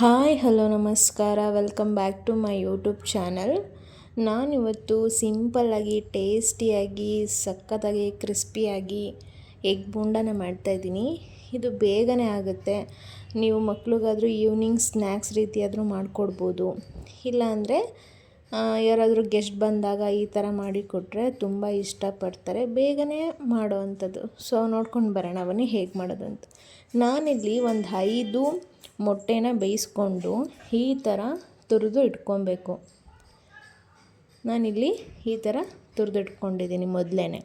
Hi, hello, ನಮಸ್ಕಾರ. Welcome back to my YouTube channel. ನಾನಿವತ್ತು ಸಿಂಪಲ್ಲಾಗಿ, ಟೇಸ್ಟಿಯಾಗಿ ಸಖತ್ತಾಗಿ ಕ್ರಿಸ್ಪಿಯಾಗಿ ಎಗ್ ಬೋಂಡನ ಮಾಡ್ತಾಯಿದ್ದೀನಿ ಇದು ಬೇಗನೆ ಆಗುತ್ತೆ. ನೀವು ಮಕ್ಳಿಗಾದರೂ ಈವ್ನಿಂಗ್ ಸ್ನ್ಯಾಕ್ಸ್ ರೀತಿಯಾದರೂ ಮಾಡಿಕೊಡ್ಬೋದು. ಇಲ್ಲಾಂದರೆ ಯಾರಾದರೂ ಗೆಸ್ಟ್ ಬಂದಾಗ ಈ ಥರ ಮಾಡಿಕೊಟ್ರೆ ತುಂಬ ಇಷ್ಟಪಡ್ತಾರೆ. ಬೇಗನೆ ಮಾಡೋ ಅಂಥದ್ದು ಸೊ ನೋಡ್ಕೊಂಡು ಬರೋಣ ಬನ್ನಿ ಹೇಗೆ ಮಾಡೋದು ಅಂತ ನಾನಿಲ್ಲಿ ಒಂದು ಐದು ಮೊಟ್ಟೆನ ಬೇಯಿಸ್ಕೊಂಡು ಈ ಥರ ತುರಿದು ಇಟ್ಕೊಬೇಕು. ನಾನಿಲ್ಲಿ ಈ ಥರ ತುರಿದು ಇಟ್ಕೊಂಡಿದ್ದೀನಿ ಮೊದಲೇ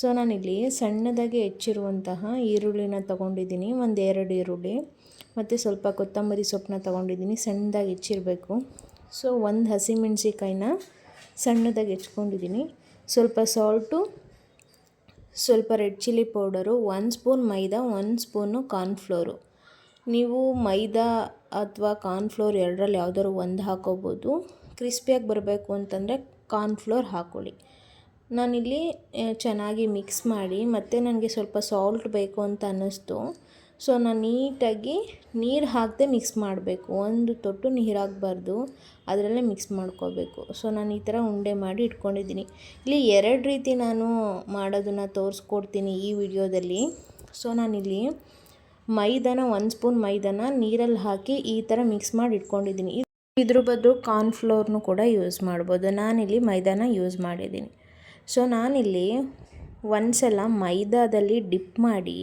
ಸೊ ನಾನಿಲ್ಲಿ ಸಣ್ಣದಾಗಿ ಹೆಚ್ಚಿರುವಂತಹ ಈರುಳ್ಳಿನ ತೊಗೊಂಡಿದ್ದೀನಿ. ಒಂದು ಎರಡು ಈರುಳ್ಳಿ, ಮತ್ತು ಸ್ವಲ್ಪ ಕೊತ್ತಂಬರಿ ಸೊಪ್ಪನ್ನ ತೊಗೊಂಡಿದ್ದೀನಿ. ಸಣ್ಣದಾಗಿ ಹೆಚ್ಚಿರಬೇಕು. ಸೊ ಒಂದು ಹಸಿಮೆಣ್ಸಿಕಾಯಿನ ಸಣ್ಣದಾಗಿ ಹೆಚ್ಕೊಂಡಿದ್ದೀನಿ. ಸ್ವಲ್ಪ ಸಾಲ್ಟು, ಸ್ವಲ್ಪ ರೆಡ್ ಚಿಲ್ಲಿ ಪೌಡರು, ಒಂದು ಸ್ಪೂನ್ ಮೈದಾ, ಒಂದು ಸ್ಪೂನು ಕಾರ್ನ್ಫ್ಲೋರು. ನೀವು ಮೈದಾ ಅಥವಾ ಕಾರ್ನ್ಫ್ಲೋರ್ ಎರಡರಲ್ಲಿ ಯಾವುದಾದ್ರು ಒಂದು ಹಾಕೋಬೋದು. ಕ್ರಿಸ್ಪಿಯಾಗಿ ಬರಬೇಕು ಅಂತಂದರೆ ಕಾರ್ನ್ಫ್ಲೋರ್ ಹಾಕ್ಕೊಳ್ಳಿ ನಾನಿಲ್ಲಿ ಚೆನ್ನಾಗಿ ಮಿಕ್ಸ್ ಮಾಡಿ, ಮತ್ತು ನನಗೆ ಸ್ವಲ್ಪ ಸಾಲ್ಟ್ ಬೇಕು ಅಂತ ಅನ್ನಿಸ್ತು. ಸೊ ನಾನು ನೀಟಾಗಿ ನೀರು ಹಾಕದೆ ಮಿಕ್ಸ್ ಮಾಡಬೇಕು. ಒಂದು ತೊಟ್ಟು ನೀರು ಹಾಕಬಾರ್ದು. ಅದರಲ್ಲೇ ಮಿಕ್ಸ್ ಮಾಡ್ಕೋಬೇಕು. ಸೊ ನಾನು ಈ ಥರ ಉಂಡೆ ಮಾಡಿ ಇಟ್ಕೊಂಡಿದ್ದೀನಿ. ಇಲ್ಲಿ ಎರಡು ರೀತಿ ನಾನು ಮಾಡೋದನ್ನು ತೋರಿಸ್ಕೊಡ್ತೀನಿ ಈ ವಿಡಿಯೋದಲ್ಲಿ. ಸೊ ನಾನಿಲ್ಲಿ ಮೈದಾನ, ಒಂದು ಸ್ಪೂನ್ ಮೈದಾನ ನೀರಲ್ಲಿ ಹಾಕಿ ಈ ಥರ ಮಿಕ್ಸ್ ಮಾಡಿ ಇಟ್ಕೊಂಡಿದ್ದೀನಿ. ಇದ್ರ ಬದಲು ಕಾರ್ನ್ಫ್ಲೋರ್ನು ಕೂಡ ಯೂಸ್ ಮಾಡ್ಬೋದು. ನಾನಿಲ್ಲಿ ಮೈದಾನ ಯೂಸ್ ಮಾಡಿದ್ದೀನಿ. ಸೊ ನಾನಿಲ್ಲಿ ಒಂದು ಸಲ ಮೈದಾದಲ್ಲಿ ಡಿಪ್ ಮಾಡಿ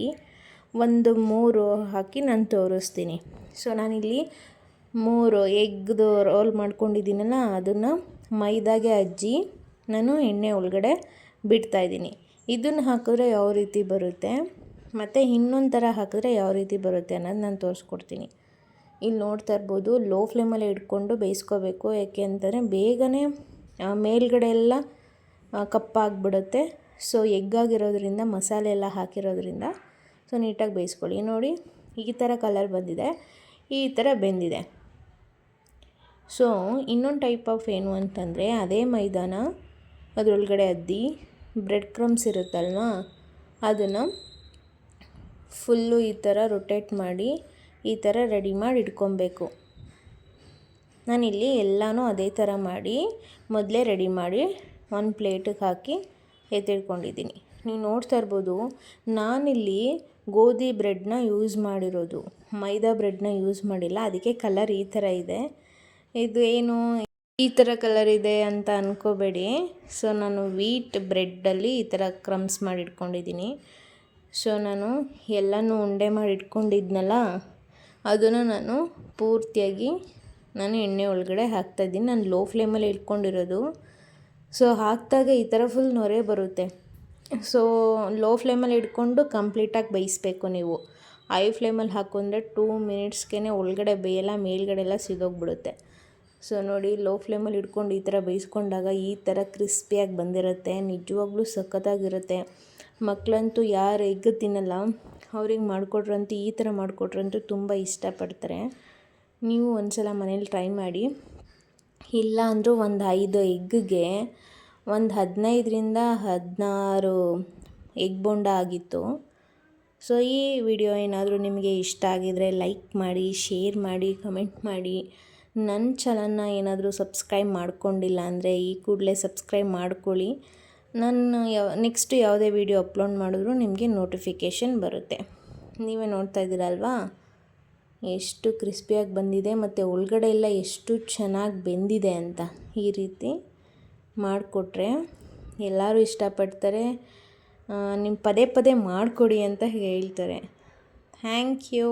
ಒಂದು ಮೂರು ಹಾಕಿ ನಾನು ತೋರಿಸ್ತೀನಿ. ಸೊ ನಾನಿಲ್ಲಿ ಮೂರು ಎಗ್ದು ರೋಲ್ ಮಾಡ್ಕೊಂಡಿದ್ದೀನಲ್ಲ, ಅದನ್ನು ಮೈದಾಗೆ ಅಜ್ಜಿ, ನಾನು ಎಣ್ಣೆ ಒಳಗಡೆ ಬಿಡ್ತಾಯಿದ್ದೀನಿ ಇದನ್ನು ಹಾಕಿದ್ರೆ ಯಾವ ರೀತಿ ಬರುತ್ತೆ? ಮತ್ತು ಇನ್ನೊಂದು ಥರ ಹಾಕಿದ್ರೆ ಯಾವ ರೀತಿ ಬರುತ್ತೆ ಅನ್ನೋದು ನಾನು ತೋರಿಸ್ಕೊಡ್ತೀನಿ. ಇಲ್ಲಿ ನೋಡ್ತಾ ಇರ್ಬೋದು ಲೋ ಫ್ಲೇಮಲ್ಲಿ ಇಟ್ಕೊಂಡು ಬೇಯಿಸ್ಕೋಬೇಕು. ಯಾಕೆ ಅಂತಂದರೆ ಬೇಗನೆ ಮೇಲ್ಗಡೆ ಎಲ್ಲ ಕಪ್ಪಾಗಿಬಿಡುತ್ತೆ. ಸೊ ಎಗ್ಗಾಗಿರೋದ್ರಿಂದ ಮಸಾಲೆ ಎಲ್ಲ ಹಾಕಿರೋದ್ರಿಂದ ಸೊ ನೀಟಾಗಿ ಬೇಯಿಸ್ಕೊಳ್ಳಿ. ನೋಡಿ ಈ ಥರ ಕಲರ್ ಬಂದಿದೆ. ಈ ಥರ ಬೆಂದಿದೆ. ಸೊ ಇನ್ನೊಂದು ಟೈಪ್ ಆಫ್ ಏನು ಅಂತಂದರೆ ಅದೇ ಮೈದಾನ, ಅದರೊಳಗಡೆ ಅದ್ದಿ ಬ್ರೆಡ್ ಕ್ರಮ್ಸ್ ಇರುತ್ತಲ್ವಾ? ಅದನ್ನು ಫುಲ್ಲು ಈ ಥರ ರೊಟೇಟ್ ಮಾಡಿ ಈ ಥರ ರೆಡಿ ಮಾಡಿ ಇಟ್ಕೊಬೇಕು. ನಾನಿಲ್ಲಿ ಎಲ್ಲನೂ ಅದೇ ಥರ ಮಾಡಿ ಮೊದಲೇ ರೆಡಿ ಮಾಡಿ ಒಂದು ಪ್ಲೇಟಿಗೆ ಹಾಕಿ ಎತ್ತಿಟ್ಕೊಂಡಿದ್ದೀನಿ. ನೀವು ನೋಡ್ತಾ ಇರ್ಬೋದು, ನಾನಿಲ್ಲಿ ಗೋಧಿ ಬ್ರೆಡ್ನ ಯೂಸ್ ಮಾಡಿರೋದು. ಮೈದಾ ಬ್ರೆಡ್ನ ಯೂಸ್ ಮಾಡಿಲ್ಲ. ಅದಕ್ಕೆ ಕಲರ್ ಈ ಥರ ಇದೆ. ಇದು ಏನು ಈ ಥರ ಕಲರ್ ಇದೆ ಅಂತ ಅಂದ್ಕೋಬೇಡಿ ಸೊ, ನಾನು ವೀಟ್ ಬ್ರೆಡ್ಡಲ್ಲಿ ಈ ಥರ ಕ್ರಮ್ಸ್ ಮಾಡಿ ಇಟ್ಕೊಂಡಿದ್ದೀನಿ ಸೊ, ನಾನು ಎಲ್ಲನೂ ಉಂಡೆ ಮಾಡಿ ಇಟ್ಕೊಂಡಿದ್ನಲ್ಲ ಅದನ್ನು ನಾನು ಪೂರ್ತಿಯಾಗಿ ನಾನು ಎಣ್ಣೆ ಒಳಗಡೆ ಹಾಕ್ತಾಯಿದ್ದೀನಿ ನಾನು ಲೋ ಫ್ಲೇಮಲ್ಲಿ ಇಟ್ಕೊಂಡಿರೋದು. ಸೊ, ಹಾಕಿದಾಗ ಈ ಥರ ಫುಲ್ ನೊರೆ ಬರುತ್ತೆ. ಸೊ ಲೋ ಫ್ಲೇಮಲ್ಲಿ ಇಟ್ಕೊಂಡು ಕಂಪ್ಲೀಟಾಗಿ ಬೇಯಿಸ್ಬೇಕು ನೀವು. ಹೈ ಫ್ಲೇಮಲ್ಲಿ ಹಾಕೊಂಡ್ರೆ ಟೂ ಮಿನಿಟ್ಸ್ಗೆ ಒಳಗಡೆ ಬೇಯಲ್ಲ ಮೇಲ್ಗಡೆ ಎಲ್ಲ ಸಿದೋಗ್ಬಿಡುತ್ತೆ. ಸೊ ನೋಡಿ ಲೋ ಫ್ಲೇಮಲ್ಲಿ ಇಟ್ಕೊಂಡು ಈ ಥರ ಬೇಯಿಸ್ಕೊಂಡಾಗ ಈ ಥರ ಕ್ರಿಸ್ಪಿಯಾಗಿ ಬಂದಿರುತ್ತೆ, ನಿಜವಾಗ್ಲೂ ಸಖತ್ತಾಗಿರುತ್ತೆ. ಮಕ್ಕಳಂತೂ ಯಾರು ಎಗ್ ತಿನ್ನಲ್ಲ, ಅವ್ರಿಗೆ ಮಾಡಿಕೊಟ್ರಂತೂ, ಈ ಥರ ಮಾಡಿಕೊಟ್ರಂತೂ ತುಂಬ ಇಷ್ಟಪಡ್ತಾರೆ. ನೀವು ಒಂದು ಸಲ ಮನೇಲಿ ಟ್ರೈ ಮಾಡಿ. ಇಲ್ಲ ಅಂದರೂ ಒಂದು ಐದು ಎಗ್ಗಿಗೆ ಒಂದು ಹದಿನೈದರಿಂದ ಹದಿನಾರು ಎಗ್ ಬೋಂಡ ಆಗಿತ್ತು. ಸೊ, ಈ ವಿಡಿಯೋ ಏನಾದರೂ ನಿಮಗೆ ಇಷ್ಟ ಆಗಿದರೆ ಲೈಕ್ ಮಾಡಿ, ಶೇರ್ ಮಾಡಿ, ಕಮೆಂಟ್ ಮಾಡಿ. ನನ್ನ ಚಾನಲ್ನ ಏನಾದರೂ ಸಬ್ಸ್ಕ್ರೈಬ್ ಮಾಡ್ಕೊಂಡಿಲ್ಲ ಅಂದರೆ ಈ ಕೂಡಲೇ ಸಬ್ಸ್ಕ್ರೈಬ್ ಮಾಡ್ಕೊಳ್ಳಿ. ನಾನು ಯಾವ ನೆಕ್ಸ್ಟ್ ಯಾವುದೇ ವಿಡಿಯೋ ಅಪ್ಲೋಡ್ ಮಾಡಿದ್ರು ನಿಮಗೆ ನೋಟಿಫಿಕೇಷನ್ ಬರುತ್ತೆ. ನೀವೇ ನೋಡ್ತಾ ಇದ್ದೀರಲ್ವಾ? ಎಷ್ಟು ಕ್ರಿಸ್ಪಿಯಾಗಿ ಬಂದಿದೆ ಮತ್ತು ಒಳಗಡೆ ಎಲ್ಲ ಎಷ್ಟು ಚೆನ್ನಾಗಿ ಬೆಂದಿದೆ ಅಂತ ಈ ರೀತಿ. ಮಾಡಿಕೊಟ್ರೆ ಎಲ್ಲರೂ ಇಷ್ಟಪಡ್ತಾರೆ ನಿಮ್ಮ ಪದೇ ಪದೇ ಮಾಡಿಕೊಡಿ ಅಂತ ಹೇಳ್ತಾರೆ. Thank you.